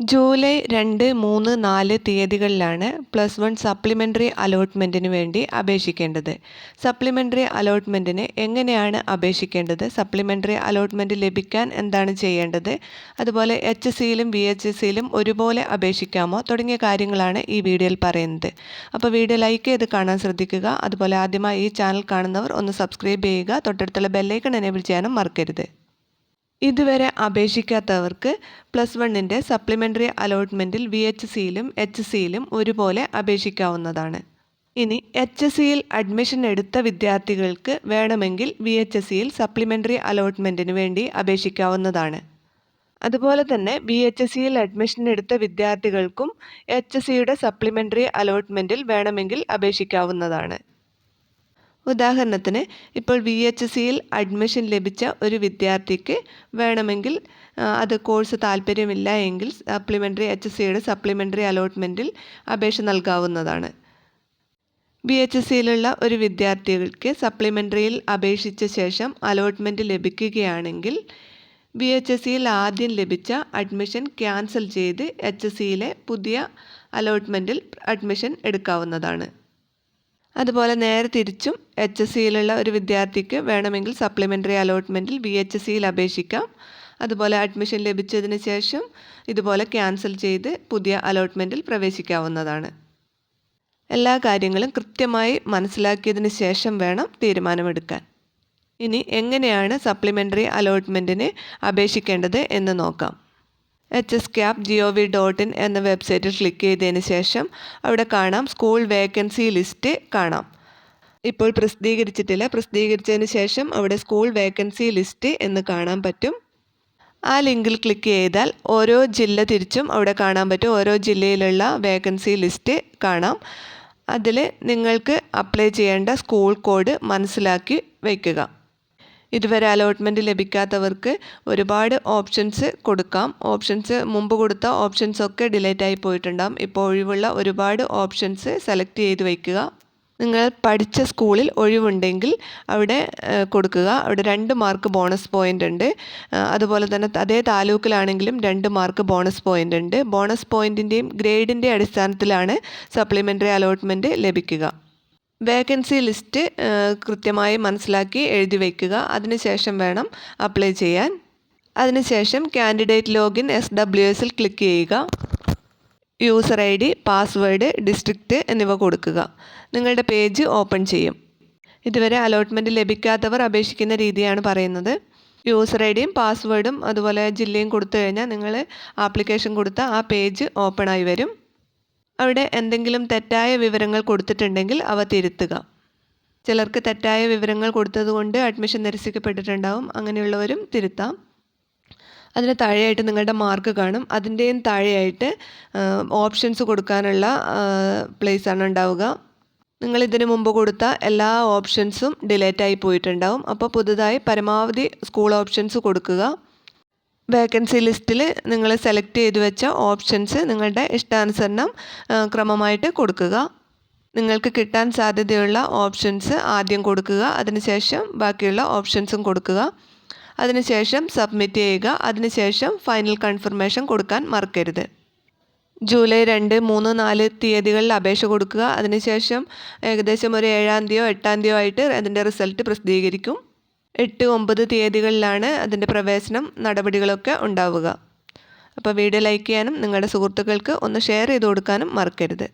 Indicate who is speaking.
Speaker 1: July രണ്ട് മൂന്ന് നാല് തീയതികളിലാണ് പ്ലസ് വൺ സപ്ലിമെന്ററി അലോട്ട്മെന്റിന് വേണ്ടി അപേക്ഷിക്കേണ്ടത്. സപ്ലിമെന്ററി അലോട്ട്മെന്റിന് എങ്ങനെയാണ് അപേക്ഷിക്കേണ്ടത്? സപ്ലിമെന്ററി അലോട്ട്മെന്റ് ലഭിക്കാൻ എന്താണ് ചെയ്യേണ്ടത്? അതുപോലെ എച്ച് സിയിലും വി എച്ച് സിയിലും ഒരുപോലെ അപേക്ഷിക്കാമോ? തുടങ്ങിയ കാര്യങ്ങളാണ് ഈ വീഡിയോയിൽ പറയുന്നത്. അപ്പോൾ വീഡിയോ ലൈക്ക് ചെയ്ത് കാണാൻ ശ്രദ്ധിക്കുക. അതുപോലെ ആദ്യമായി ഈ ചാനൽ കാണുന്നവർ ഒന്ന് സബ്സ്ക്രൈബ് ചെയ്യുക. തൊട്ടടുത്തുള്ള ബെല്ലൈക്കൺ എനേബിൾ ചെയ്യാനും മറക്കരുത്. ഇതുവരെ അപേക്ഷിക്കാത്തവർക്ക് പ്ലസ് വണ്ണിന്റെ സപ്ലിമെന്ററി അലോട്ട്മെന്റിൽ വി എച്ച് സിയിലും എച്ച് സിയിലും ഒരുപോലെ അപേക്ഷിക്കാവുന്നതാണ്. ഇനി എച്ച് സിയിൽ അഡ്മിഷൻ എടുത്ത വിദ്യാർത്ഥികൾക്ക് വേണമെങ്കിൽ വി എച്ച് സിയിൽ സപ്ലിമെന്ററി അലോട്ട്മെന്റിന് വേണ്ടി അപേക്ഷിക്കാവുന്നതാണ്. അതുപോലെ തന്നെ വി എച്ച് സിയിൽ അഡ്മിഷൻ എടുത്ത വിദ്യാർത്ഥികൾക്കും എച്ച് സിയുടെ സപ്ലിമെന്ററി അലോട്ട്മെന്റിൽ വേണമെങ്കിൽ അപേക്ഷിക്കാവുന്നതാണ്. ഉദാഹരണത്തിന് ഇപ്പോൾ വി എച്ച് സിയിൽ അഡ്മിഷൻ ലഭിച്ച ഒരു വിദ്യാർത്ഥിക്ക് വേണമെങ്കിൽ അത് കോഴ്സ് താല്പര്യമില്ല എങ്കിൽ സപ്ലിമെന്ററി എച്ച് സിയുടെ സപ്ലിമെന്ററി അലോട്ട്മെന്റിൽ അപേക്ഷ നൽകാവുന്നതാണ്. ബി എച്ച് സിയിലുള്ള ഒരു വിദ്യാർത്ഥികൾക്ക് സപ്ലിമെന്ററിയിൽ അപേക്ഷിച്ച ശേഷം അലോട്ട്മെന്റ് ലഭിക്കുകയാണെങ്കിൽ ബി എച്ച് എസ് സിയിൽ ആദ്യം ലഭിച്ച അഡ്മിഷൻ ക്യാൻസൽ ചെയ്ത് എച്ച് എസ് സിയിലെ പുതിയ അലോട്ട്മെന്റിൽ അഡ്മിഷൻ എടുക്കാവുന്നതാണ്. അതുപോലെ നേരെ തിരിച്ചും എച്ച് എസ് സിയിലുള്ള ഒരു വിദ്യാർത്ഥിക്ക് വേണമെങ്കിൽ സപ്ലിമെന്ററി അലോട്ട്മെന്റിൽ വി എച്ച് എസ് സിയിൽ അപേക്ഷിക്കാം. അതുപോലെ അഡ്മിഷൻ ലഭിച്ചതിന് ശേഷം ഇതുപോലെ ക്യാൻസൽ ചെയ്ത് പുതിയ അലോട്ട്മെന്റിൽ പ്രവേശിക്കാവുന്നതാണ്. എല്ലാ കാര്യങ്ങളും കൃത്യമായി മനസ്സിലാക്കിയതിന് ശേഷം വേണം തീരുമാനമെടുക്കാൻ. ഇനി എങ്ങനെയാണ് സപ്ലിമെന്ററി അലോട്ട്മെന്റിന് അപേക്ഷിക്കേണ്ടത് എന്ന് നോക്കാം. H S cap G O V dot in എന്ന വെബ്സൈറ്റിൽ ക്ലിക്ക് ചെയ്തതിന് ശേഷം അവിടെ കാണാം സ്കൂൾ വേക്കൻസി ലിസ്റ്റ് കാണാം. ഇപ്പോൾ പ്രസിദ്ധീകരിച്ചിട്ടില്ല. പ്രസിദ്ധീകരിച്ചതിന് ശേഷം അവിടെ സ്കൂൾ വേക്കൻസി ലിസ്റ്റ് എന്ന് കാണാൻ പറ്റും. ആ ലിങ്കിൽ ക്ലിക്ക് ചെയ്താൽ ഓരോ ജില്ല തിരിച്ചും അവിടെ കാണാൻ പറ്റും. ഓരോ ജില്ലയിലുള്ള വേക്കൻസി ലിസ്റ്റ് കാണാം. അതിൽ നിങ്ങൾക്ക് അപ്ലൈ ചെയ്യേണ്ട സ്കൂൾ കോഡ് മനസ്സിലാക്കി വയ്ക്കുക. ഇതുവരെ അലോട്ട്മെന്റ് ലഭിക്കാത്തവർക്ക് ഒരുപാട് ഓപ്ഷൻസ് കൊടുക്കാം. ഓപ്ഷൻസ് മുമ്പ് കൊടുത്ത ഓപ്ഷൻസ് ഒക്കെ ഡിലേറ്റ് ആയി പോയിട്ടുണ്ടാകും ഇപ്പോൾ ഒഴിവുള്ള ഒരുപാട് ഓപ്ഷൻസ് സെലക്ട് ചെയ്ത് വയ്ക്കുക നിങ്ങൾ പഠിച്ച സ്കൂളിൽ ഒഴിവുണ്ടെങ്കിൽ അവിടെ കൊടുക്കുക. അവിടെ രണ്ട് മാർക്ക് ബോണസ് പോയിന്റ് ഉണ്ട്. അതുപോലെ തന്നെ അതേ താലൂക്കിലാണെങ്കിലും രണ്ട് മാർക്ക് ബോണസ് പോയിന്റ് ഉണ്ട്. ബോണസ് പോയിന്റിന്റെയും ഗ്രേഡിന്റെ അടിസ്ഥാനത്തിലാണ് സപ്ലിമെന്ററി അലോട്ട്മെന്റ് ലഭിക്കുക. വേക്കൻസി ലിസ്റ്റ് കൃത്യമായി മനസ്സിലാക്കി എഴുതി വയ്ക്കുക അതിനുശേഷം വേണം അപ്ലൈ ചെയ്യാൻ. അതിനുശേഷം കാൻഡിഡേറ്റ് ലോഗിൻ എസ് ഡബ്ല്യു എസിൽ ക്ലിക്ക് ചെയ്യുക. User I D password district എന്നിവ കൊടുക്കുക. നിങ്ങളുടെ പേജ് ഓപ്പൺ ചെയ്യും. ഇതുവരെ അലോട്ട്മെന്റ് ലഭിക്കാത്തവർ അപേക്ഷിക്കുന്ന രീതിയാണ് പറയുന്നത്. യൂസർ ഐ ഡിയും പാസ്വേഡും അതുപോലെ ജില്ലയും കൊടുത്തു കഴിഞ്ഞാൽ നിങ്ങൾ ആപ്ലിക്കേഷൻ കൊടുത്ത ആ പേജ് ഓപ്പൺ ആയി വരും. അവിടെ എന്തെങ്കിലും തെറ്റായ വിവരങ്ങൾ കൊടുത്തിട്ടുണ്ടെങ്കിൽ അവ തിരുത്തുക. ചിലർക്ക് തെറ്റായ വിവരങ്ങൾ കൊടുത്തതുകൊണ്ട് അഡ്മിഷൻ നിരസിക്കപ്പെട്ടിട്ടുണ്ടാവും. അങ്ങനെയുള്ളവരും തിരുത്താം. അതിന് താഴെയായിട്ട് നിങ്ങളുടെ മാർക്ക് കാണും. അതിന്റെയും താഴെയായിട്ട് ഓപ്ഷൻസ് കൊടുക്കാനുള്ള പ്ലേസാണ് ഉണ്ടാവുക. നിങ്ങൾ ഇതിന് മുമ്പ് കൊടുത്ത എല്ലാ ഓപ്ഷൻസും ഡിലേറ്റ് ആയി പോയിട്ടുണ്ടാവും. അപ്പോൾ പുതുതായി പരമാവധി സ്കൂൾ ഓപ്ഷൻസ് കൊടുക്കുക. വേക്കൻസി ലിസ്റ്റിൽ നിങ്ങൾ സെലക്ട് ചെയ്ത് വെച്ച ഓപ്ഷൻസ് നിങ്ങളുടെ ഇഷ്ടാനുസരണം ക്രമമായിട്ട് കൊടുക്കുക. നിങ്ങൾക്ക് കിട്ടാൻ സാധ്യതയുള്ള ഓപ്ഷൻസ് ആദ്യം കൊടുക്കുക അതിനുശേഷം ബാക്കിയുള്ള ഓപ്ഷൻസും കൊടുക്കുക. അതിനുശേഷം സബ്മിറ്റ് ചെയ്യുക അതിനുശേഷം ഫൈനൽ കൺഫർമേഷൻ കൊടുക്കാൻ മറക്കരുത്. ജൂലൈ രണ്ട് മൂന്ന് നാല് തീയതികളിൽ അപേക്ഷ കൊടുക്കുക അതിനുശേഷം ഏകദേശം ഒരു ഏഴാം തീയതിയോ എട്ടാം തീയതിയോ ആയിട്ട് അതിന്റെ റിസൾട്ട് പ്രസിദ്ധീകരിക്കും. എട്ട് ഒമ്പത് തീയതികളിലാണ് അതിന്റെ പ്രവേശനം നടപടികളൊക്കെ ഉണ്ടാവുക. അപ്പോൾ വീഡിയോ ലൈക്ക് ചെയ്യാനും നിങ്ങളുടെ സുഹൃത്തുക്കൾക്ക് ഒന്ന് ഷെയർ ചെയ്ത് കൊടുക്കാനും മറക്കരുത്.